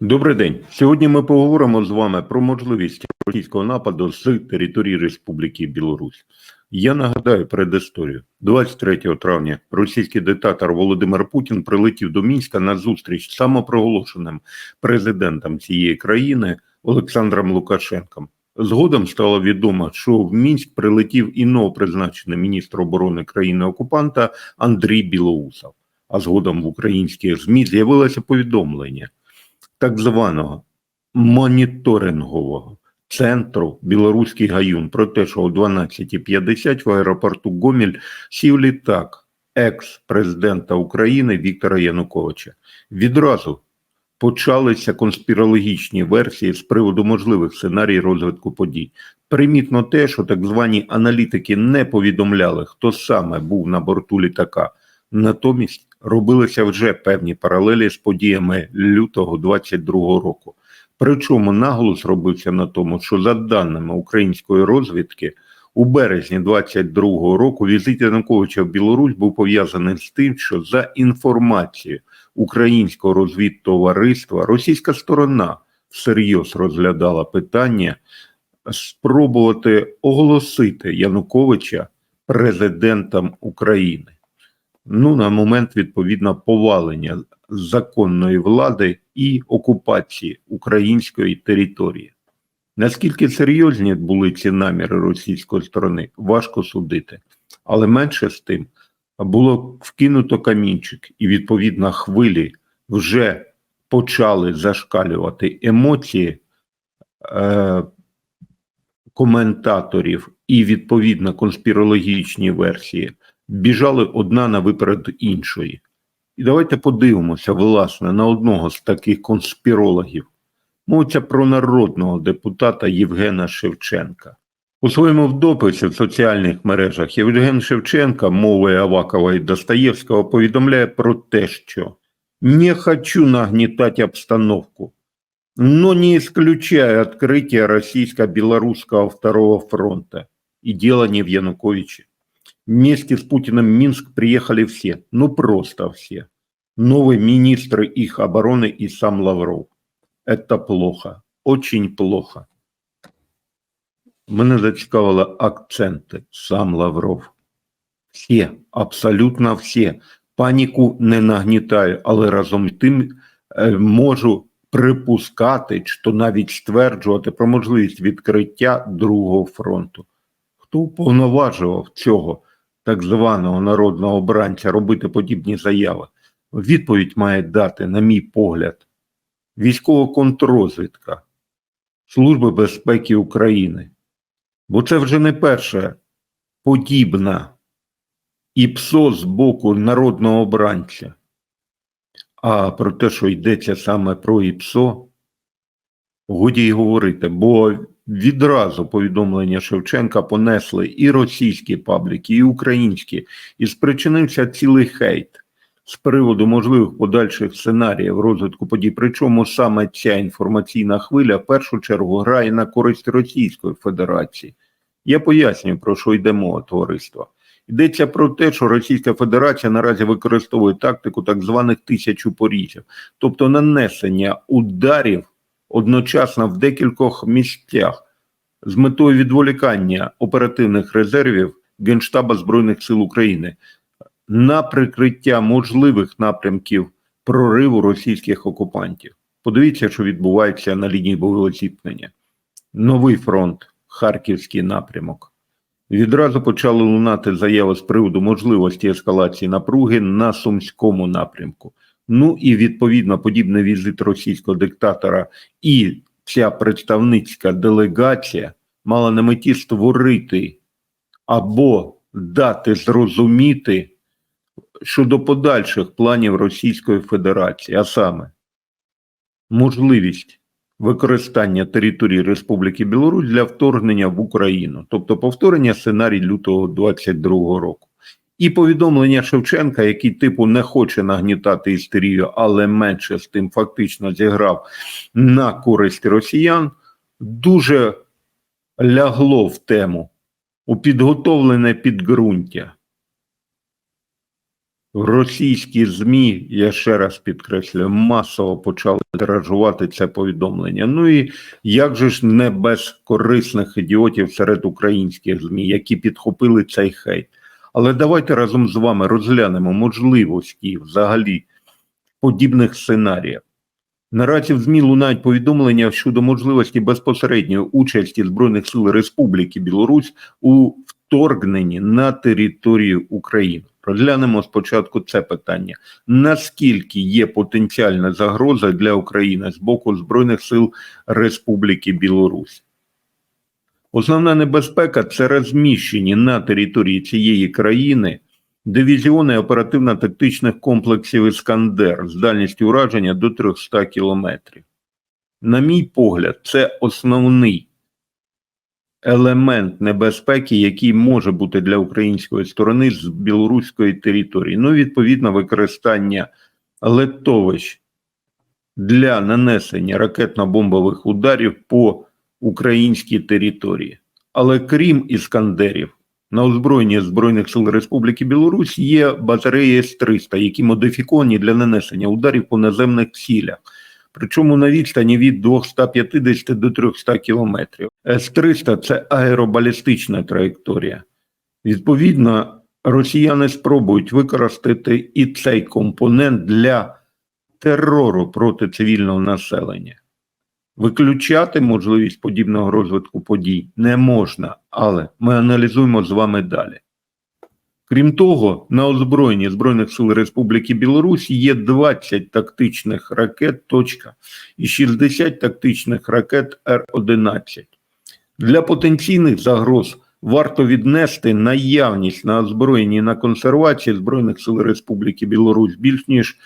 Добрий день. Сьогодні ми поговоримо з вами про можливість російського нападу з території Республіки Білорусь. Я нагадаю предісторію. 23 травня російський диктатор Володимир Путін прилетів до Мінська на зустріч з самопроголошеним президентом цієї країни Олександром Лукашенком. Згодом стало відомо, що в Мінськ прилетів і новопризначений міністр оборони країни-окупанта Андрій Білоусов. А згодом в українських ЗМІ з'явилося повідомлення так званого моніторингового центру Білоруський гаюн про те, що о 12.50 в аеропорту Гомель сів літак екс-президента України Віктора Януковича. Відразу почалися конспірологічні версії з приводу можливих сценарій розвитку подій. Примітно те, що так звані аналітики не повідомляли, хто саме був на борту літака. Натомість робилися вже певні паралелі з подіями лютого 22-го року. Причому наголос робився на тому, що за даними української розвідки, у березні 22-го року візит Януковича в Білорусь був пов'язаний з тим, що за інформацією українського розвідтовариства російська сторона всерйоз розглядала питання спробувати оголосити Януковича президентом України ну на момент відповідно повалення законної влади і окупації української території. Наскільки серйозні були ці наміри російської сторони, важко судити, але менше з тим було вкинуто камінчик, і відповідно хвилі вже почали зашкалювати емоції е, коментаторів і відповідно конспірологічні версії біжали одна на виперед іншої. І давайте подивимося, власне, на одного з таких конспірологів. Мовиться про народного депутата Євгена Шевченка. У своєму дописі в соціальних мережах Євген Шевченка, мовою Авакова і Достоєвського, повідомляє про те, що не хочу нагнітати обстановку, но не исключаю открытие российско-белорусского второго фронта. И дело не в Януковиче Вместе с Путиным в Минск приехали все, ну просто все. Новые министры их обороны и сам Лавров. Это плохо, очень плохо. Мене зацікавили акценти, сам Лавров. Всі, абсолютно всі. Паніку не нагнітаю, але разом з тим е, можу припускати, чи навіть стверджувати про можливість відкриття другого фронту. Хто уповноважував цього Так званого народного обранця робити подібні заяви? Відповідь має дати, на мій погляд, військова контррозвідка Служби безпеки України. Бо це вже не перша подібна ІПСО з боку народного обранця. А про те, що йдеться саме про ІПСО, годі й говорити, бо відразу повідомлення Шевченка понесли і російські пабліки, і українські, і спричинився цілий хейт з приводу можливих подальших сценаріїв розвитку подій. Причому саме ця інформаційна хвиля в першу чергу грає на користь Російської Федерації. Я пояснюю, про що йде мова товариства. Йдеться про те, що Російська Федерація наразі використовує тактику так званих тисячупорізів, тобто нанесення ударів одночасно в декількох місцях з метою відволікання оперативних резервів Генштаба Збройних сил України на прикриття можливих напрямків прориву російських окупантів. Подивіться, що відбувається на лінії бойового зіткнення. Новий фронт, Харківський напрямок. Відразу почали лунати заяви з приводу можливості ескалації напруги на Сумському напрямку. Ну і відповідно подібний візит російського диктатора і ця представницька делегація мала на меті створити або дати зрозуміти щодо подальших планів Російської Федерації, а саме можливість використання території Республіки Білорусь для вторгнення в Україну, тобто повторення сценарій лютого 22 року. І повідомлення Шевченка, який типу не хоче нагнітати істерію, але менше з тим фактично зіграв на користь росіян, дуже лягло в тему у підготовлене підґрунтя. Російські ЗМІ, я ще раз підкреслюю, масово почали тиражувати це повідомлення. Ну і як же ж не без корисних ідіотів серед українських ЗМІ, які підхопили цей хейт. Але давайте разом з вами розглянемо можливості взагалі подібних сценаріїв. Наразі в ЗМІ лунають повідомлення щодо можливості безпосередньої участі Збройних сил Республіки Білорусь у вторгненні на територію України. Розглянемо спочатку це питання: наскільки є потенціальна загроза для України з боку Збройних сил Республіки Білорусь? Основна небезпека це розміщені на території цієї країни дивізіони оперативно-тактичних комплексів Іскандер з дальністю ураження до 300 кілометрів. На мій погляд, це основний елемент небезпеки, який може бути для української сторони з білоруської території. Ну, відповідно, використання летовищ для нанесення ракетно-бомбових ударів по українській території. Але крім іскандерів, на озброєнні Збройних сил Республіки Білорусь є батареї С-300, які модифіковані для нанесення ударів по наземних цілях, причому на відстані від 250 до 300 кілометрів. С-300 – це аеробалістична траєкторія. Відповідно, росіяни спробують використати і цей компонент для терору проти цивільного населення. Виключати можливість подібного розвитку подій не можна, але ми аналізуємо з вами далі. Крім того, на озброєнні Збройних сил Республіки Білорусь є 20 тактичних ракет «Точка» і 60 тактичних ракет Р-11. Для потенційних загроз варто віднести наявність на озброєнні на консервації Збройних сил Республіки Білорусь більш ніж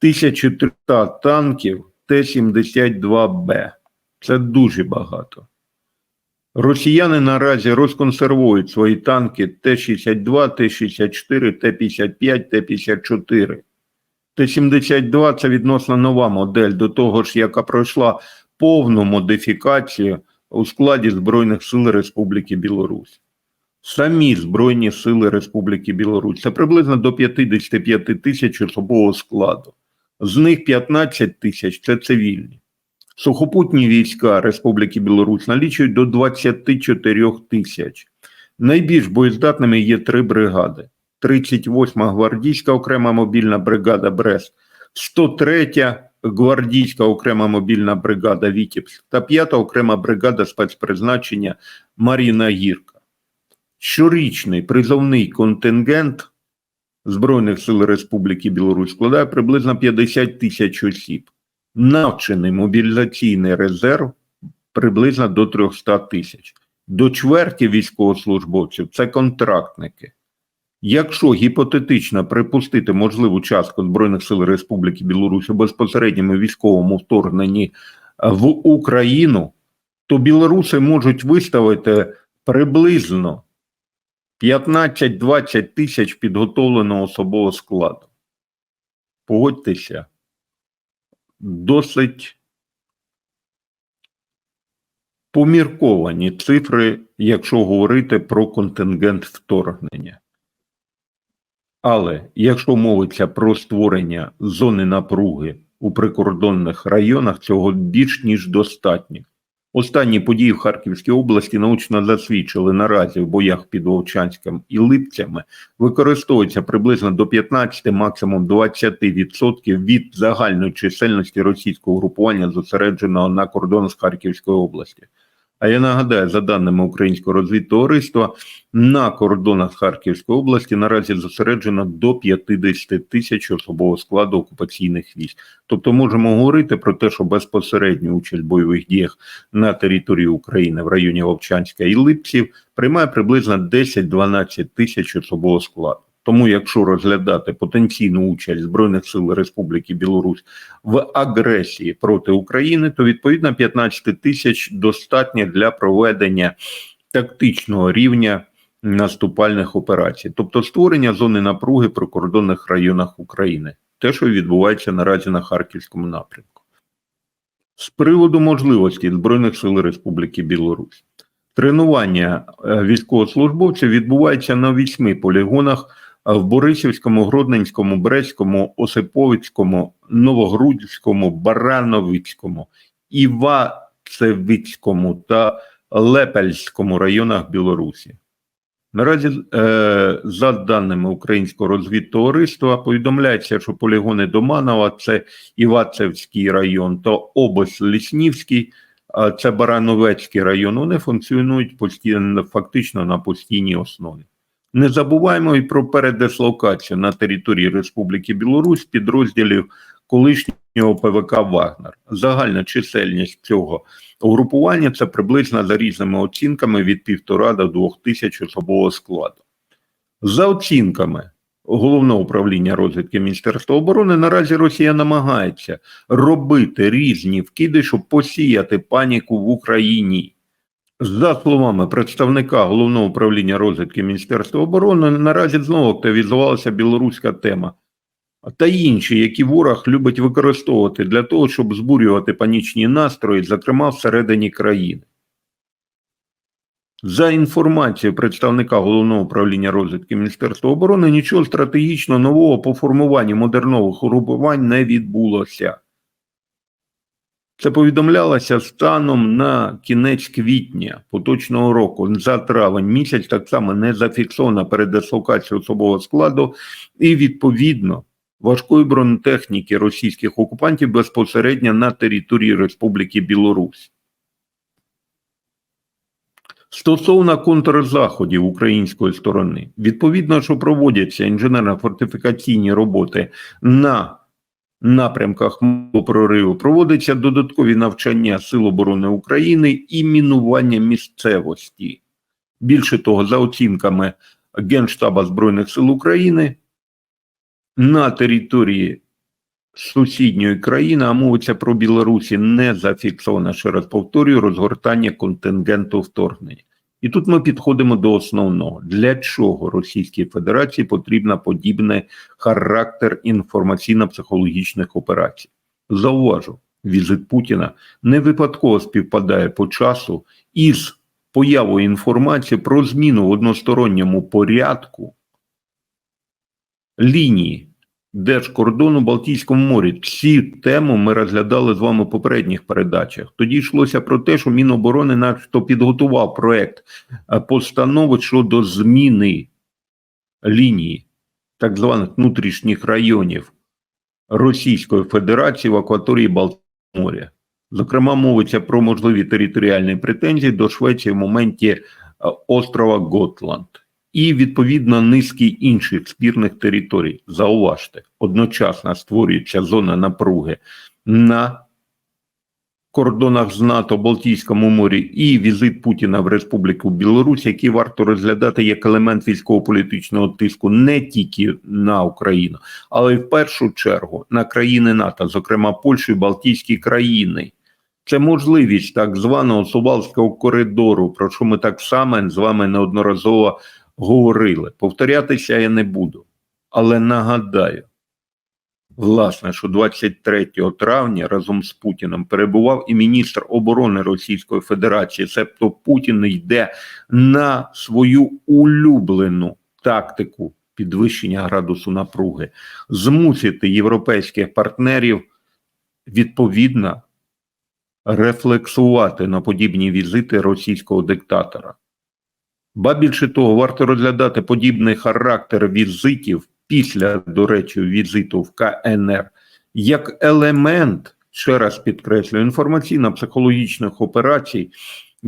1300 танків Т-72Б. Це дуже багато. Росіяни наразі розконсервують свої танки Т-62, Т-64, Т-55, Т-54. Т-72 це відносно нова модель, до того ж, яка пройшла повну модифікацію у складі Збройних сил Республіки Білорусь. Самі Збройні сили Республіки Білорусь це приблизно до 55 тисяч особового складу. З них 15 тисяч це цивільні. Сухопутні війська Республіки Білорусь налічують до 24 тисяч. Найбільш боєздатними є три бригади: 38-ма гвардійська окрема мобільна бригада Брест, 103-я гвардійська окрема мобільна бригада Вітібськ та 5-та окрема бригада спецпризначення Маріна Гірка. Щорічний призовний контингент Збройних сил Республіки Білорусь складає приблизно 50 тисяч осіб навчений мобілізаційний резерв приблизно до 300 тисяч. До чверті військовослужбовців це контрактники. Якщо гіпотетично припустити можливу частку Збройних сил Республіки Білорусь у безпосередньому військовому вторгненні в Україну, то білоруси можуть виставити приблизно 15-20 тисяч підготовленого особового складу. Погодьтеся досить помірковані цифри, якщо говорити про контингент вторгнення. Але якщо мовиться про створення зони напруги у прикордонних районах, цього більш ніж достатньо. Останні події в Харківській області научно засвідчили наразі в боях під Вовчанськом і Липцями використовується приблизно до 15, максимум 20% від загальної чисельності російського групування, зосередженого на кордон з Харківської області. А я нагадаю, за даними Українського розвідтовариства, на кордонах Харківської області наразі зосереджено до 50 тисяч особового складу окупаційних військ. Тобто можемо говорити про те, що безпосередню участь в бойових діях на території України в районі Вовчанська і Липців приймає приблизно 10-12 тисяч особового складу. Тому, якщо розглядати потенційну участь Збройних сил Республіки Білорусь в агресії проти України, то відповідно 15 тисяч достатньо для проведення тактичного рівня наступальних операцій, тобто створення зони напруги прикордонних районах України, те, що відбувається наразі на Харківському напрямку. З приводу можливості Збройних сил Республіки Білорусь. Тренування е, військовослужбовців відбувається на вісьми полігонах в Борисівському, Гродненському, Брестському, Осиповицькому, Новогрудському, Барановицькому, Івацевицькому та Лепельському районах Білорусі. Наразі, е, за даними Українського розвідтовариства, повідомляється, що полігони Доманова це Івацевський район та область Ліснівський, це Барановецький район. Вони функціонують постійно, фактично на постійній основі. Не забуваємо і про передислокацію на території Республіки Білорусь підрозділів колишнього ПВК Вагнер. Загальна чисельність цього угрупування це приблизно за різними оцінками від півтора до двох тисяч особового складу. За оцінками головного управління розвідки Міністерства оборони, наразі Росія намагається робити різні вкиди, щоб посіяти паніку в Україні. За словами представника головного управління розвідки Міністерства оборони, наразі знову активізувалася білоруська тема та інші, які ворог любить використовувати для того, щоб збурювати панічні настрої, зокрема всередині країни. За інформацією представника головного управління розвідки Міністерства оборони, нічого стратегічно нового по формуванню модернових угрупувань не відбулося. Це повідомлялося станом на кінець квітня поточного року. За травень місяць так само не зафіксована передислокація особового складу, і відповідно важкої бронетехніки російських окупантів безпосередньо на території Республіки Білорусь. Стосовно контрзаходів української сторони, відповідно, що проводяться інженерно-фортифікаційні роботи на напрямках прориву, проводяться додаткові навчання Сил оборони України і мінування місцевості. Більше того, за оцінками Генштаба Збройних сил України, на території сусідньої країни, а мовиться про Білорусі, не зафіксовано, ще раз повторюю, розгортання контингенту вторгнення. І тут ми підходимо до основного. Для чого Російській Федерації потрібна подібний характер інформаційно-психологічних операцій? Зауважу, візит Путіна не випадково співпадає по часу із появою інформації про зміну в односторонньому порядку лінії держкордону Балтійському морі. Ці тему ми розглядали з вами в попередніх передачах. Тоді йшлося про те, що Міноборони начебто підготував проект е, постанови щодо зміни лінії так званих внутрішніх районів Російської Федерації в акваторії Балтійського моря. Зокрема, мовиться про можливі територіальні претензії до Швеції в моменті е, острова Готланд і відповідно низки інших спірних територій. Зауважте, одночасно створюється зона напруги на кордонах з НАТО Балтійському морі і візит Путіна в Республіку Білорусь, який варто розглядати як елемент військово-політичного тиску не тільки на Україну, але й в першу чергу на країни НАТО, зокрема Польщу і Балтійські країни. Це можливість так званого Сувалського коридору, про що ми так само з вами неодноразово говорили. Повторятися я не буду, але нагадаю, власне, що 23 травня разом з Путіним перебував і міністр оборони Російської Федерації, себто Путін йде на свою улюблену тактику підвищення градусу напруги, змусити європейських партнерів відповідно рефлексувати на подібні візити російського диктатора. Ба більше того, варто розглядати подібний характер візитів після, до речі, візиту в КНР як елемент, ще раз підкреслюю, інформаційно-психологічних операцій,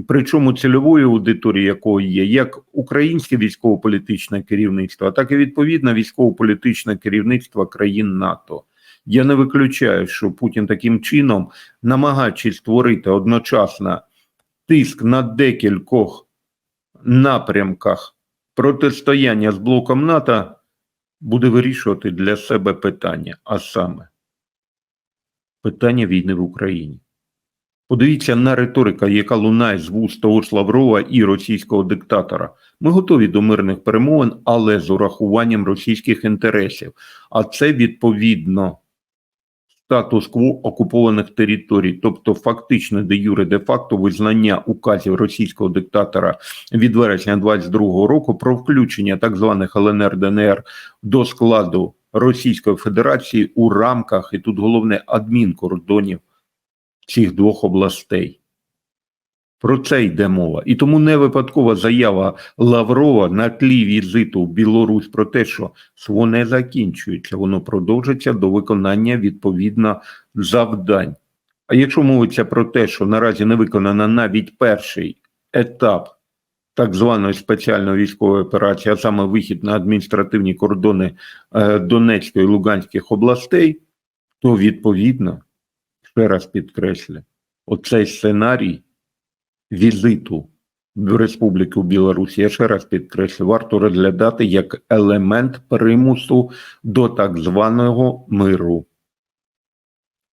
причому цільової аудиторії якої є як українське військово-політичне керівництво, так і відповідно військово-політичне керівництво країн НАТО. Я не виключаю, що Путін таким чином, намагаючись створити одночасно тиск на декількох напрямках протистояння з блоком НАТО буде вирішувати для себе питання, а саме питання війни в Україні. Подивіться на риторика, яка лунає з вуст того ж Лаврова і російського диктатора. Ми готові до мирних перемовин, але з урахуванням російських інтересів. А це відповідно статус-кво окупованих територій, тобто фактично де юре де факто визнання указів російського диктатора від вересня 22 року про включення так званих ЛНР ДНР до складу Російської Федерації у рамках, і тут головне адмінкордонів цих двох областей. Про це йде мова. І тому не випадкова заява Лаврова на тлі візиту в Білорусь про те, що СВО не закінчується, воно продовжиться до виконання відповідно завдань. А якщо мовиться про те, що наразі не виконано навіть перший етап так званої спеціальної військової операції, а саме вихід на адміністративні кордони е, Донецької і Луганських областей, то відповідно, ще раз підкреслю, оцей сценарій візиту в Республіку Білорусь, я ще раз підкреслю, варто розглядати як елемент примусу до так званого миру.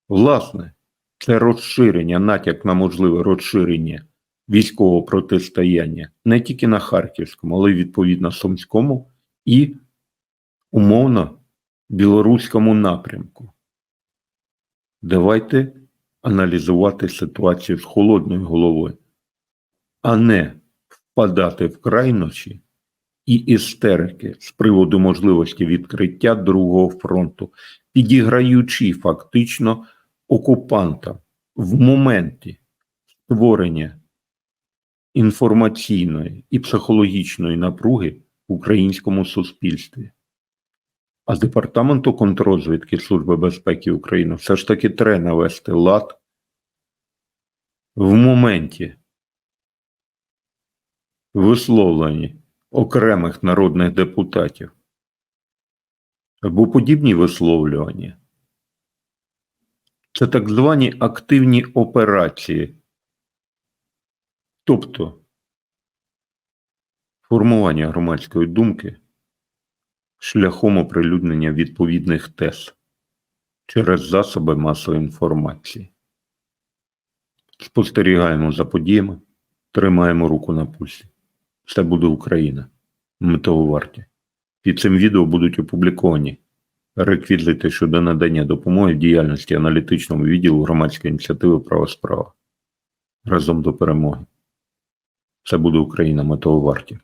Власне, це розширення, натяк на можливе розширення військового протистояння не тільки на Харківському, але й відповідно Сумському і умовно білоруському напрямку. Давайте аналізувати ситуацію з холодною головою, а не впадати в крайнощі і істерики з приводу можливості відкриття другого фронту, підіграючи фактично окупантам в моменті створення інформаційної і психологічної напруги в українському суспільстві. А Департаменту контррозвідки Служби безпеки України все ж таки треба навести лад в моменті висловлені окремих народних депутатів або подібні висловлювання. Це так звані активні операції, тобто формування громадської думки шляхом оприлюднення відповідних тез через засоби масової інформації. Спостерігаємо за подіями, тримаємо руку на пульсі. Це буде Україна. Ми того варті. Під цим відео будуть опубліковані реквізити щодо надання допомоги в діяльності аналітичному відділу громадської ініціативи Права справа. Разом до перемоги. Це буде Україна, ми того варті.